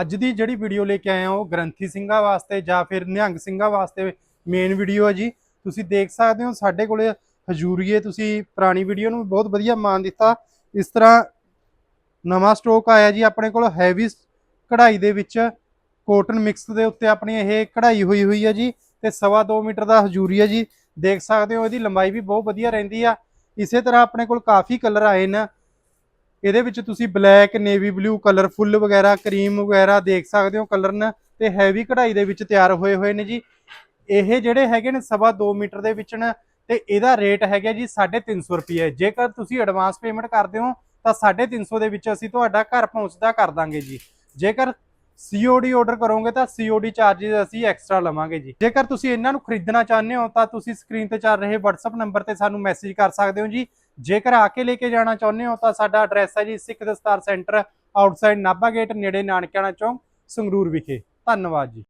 ਅੱਜ ਦੀ ਜਿਹੜੀ ਵੀਡੀਓ ਲੈ ਕੇ ਆਏ ਹਾਂ ਉਹ ਗ੍ਰੰਥੀ ਸਿੰਘਾਂ ਵਾਸਤੇ ਜਾਂ ਫਿਰ ਨਿਹੰਗ ਸਿੰਘਾਂ ਵਾਸਤੇ ਮੇਨ ਵੀਡੀਓ ਹੈ ਜੀ। ਤੁਸੀਂ ਦੇਖ ਸਕਦੇ ਹੋ, ਸਾਡੇ ਕੋਲੇ ਹਜੂਰੀਏ ਤੁਸੀਂ ਪੁਰਾਣੀ ਵੀਡੀਓ ਨੂੰ ਵੀ ਬਹੁਤ ਵਧੀਆ ਮਾਨ ਦਿੱਤਾ। ਇਸ ਤਰ੍ਹਾਂ ਨਵਾਂ ਸਟੋਕ ਆਇਆ ਜੀ ਆਪਣੇ ਕੋਲ ਹੈਵੀ ਕਢਾਈ ਦੇ ਵਿੱਚ। ਕੋਟਨ ਮਿਕਸ ਦੇ ਉੱਤੇ ਆਪਣੀ ਇਹ ਕਢਾਈ ਹੋਈ ਹੋਈ ਹੈ ਜੀ ਤੇ ਸਵਾ 2 ਮੀਟਰ ਦਾ ਹਜੂਰੀ ਹੈ ਜੀ। ਦੇਖ ਸਕਦੇ ਹੋ, ਇਹਦੀ ਲੰਬਾਈ ਵੀ ਬਹੁਤ ਵਧੀਆ ਰਹਿੰਦੀ ਆ। ਇਸੇ ਤਰ੍ਹਾਂ ਆਪਣੇ ਕੋਲ ਕਾਫੀ ਕਲਰ ਆਏ ਨੇ। ਇਹਦੇ ਵਿੱਚ ਤੁਸੀਂ ਬਲੈਕ, ਨੇਵੀ ਬਲੂ ਕਲਰਫੁੱਲ ਵਗੈਰਾ, ਕਰੀਮ ਵਗੈਰਾ ਦੇਖ ਸਕਦੇ ਹੋ ਕਲਰ ਨੇ ਤੇ ਹੈਵੀ ਕਢਾਈ ਦੇ ਵਿੱਚ ਤਿਆਰ ਹੋਏ ਹੋਏ ਨੇ ਜੀ। ਇਹ ਜਿਹੜੇ ਹੈਗੇ ਨੇ ਸਵਾ 2 ਮੀਟਰ ਦੇ ਵਿੱਚ ਨੇ ਤੇ ਇਹਦਾ ਰੇਟ ਹੈਗਾ ਜੀ 350 ਰੁਪਏ ਜੇਕਰ ਤੁਸੀਂ ਐਡਵਾਂਸ ਪੇਮੈਂਟ ਕਰਦੇ ਹੋ ਤਾਂ 350 ਦੇ ਵਿੱਚ ਅਸੀਂ ਤੁਹਾਡਾ ਘਰ ਪਹੁੰਚਦਾ ਕਰ ਦਾਂਗੇ ਜੀ। ਜੇਕਰ COD ਆਰਡਰ ਕਰੋਗੇ ਤਾਂ COD ਚਾਰजेस ਅਸੀਂ ਐਕਸਟਰਾ ਲਵਾਂਗੇ ਜੀ। ਜੇਕਰ ਤੁਸੀਂ ਇਹਨਾਂ ਨੂੰ ਖਰੀਦਣਾ ਚਾਹੁੰਦੇ ਹੋ ਤਾਂ ਤੁਸੀਂ ਸਕਰੀਨ ਤੇ ਚੱਲ ਰਹੇ WhatsApp ਨੰਬਰ ਤੇ ਸਾਨੂੰ ਮੈਸੇਜ ਕਰ ਸਕਦੇ ਹੋ ਜੀ। ਜੇਕਰ ਆ ਕੇ ਲੈ ਕੇ ਜਾਣਾ ਚਾਹੁੰਦੇ ਹੋ ਤਾਂ ਸਾਡਾ ਐਡਰੈਸ ਹੈ ਜੀ ਸਿੱਖ ਦਸਤਾਰ ਸੈਂਟਰ ਆਊਟਸਾਈਡ ਨਾਭਾ ਗੇਟ ਨੇੜੇ ਨਾਨਕਿਆਣਾ ਚੌਂਕ, ਸੰਗਰੂਰ ਵਿਖੇ। ਧੰਨਵਾਦ ਜੀ।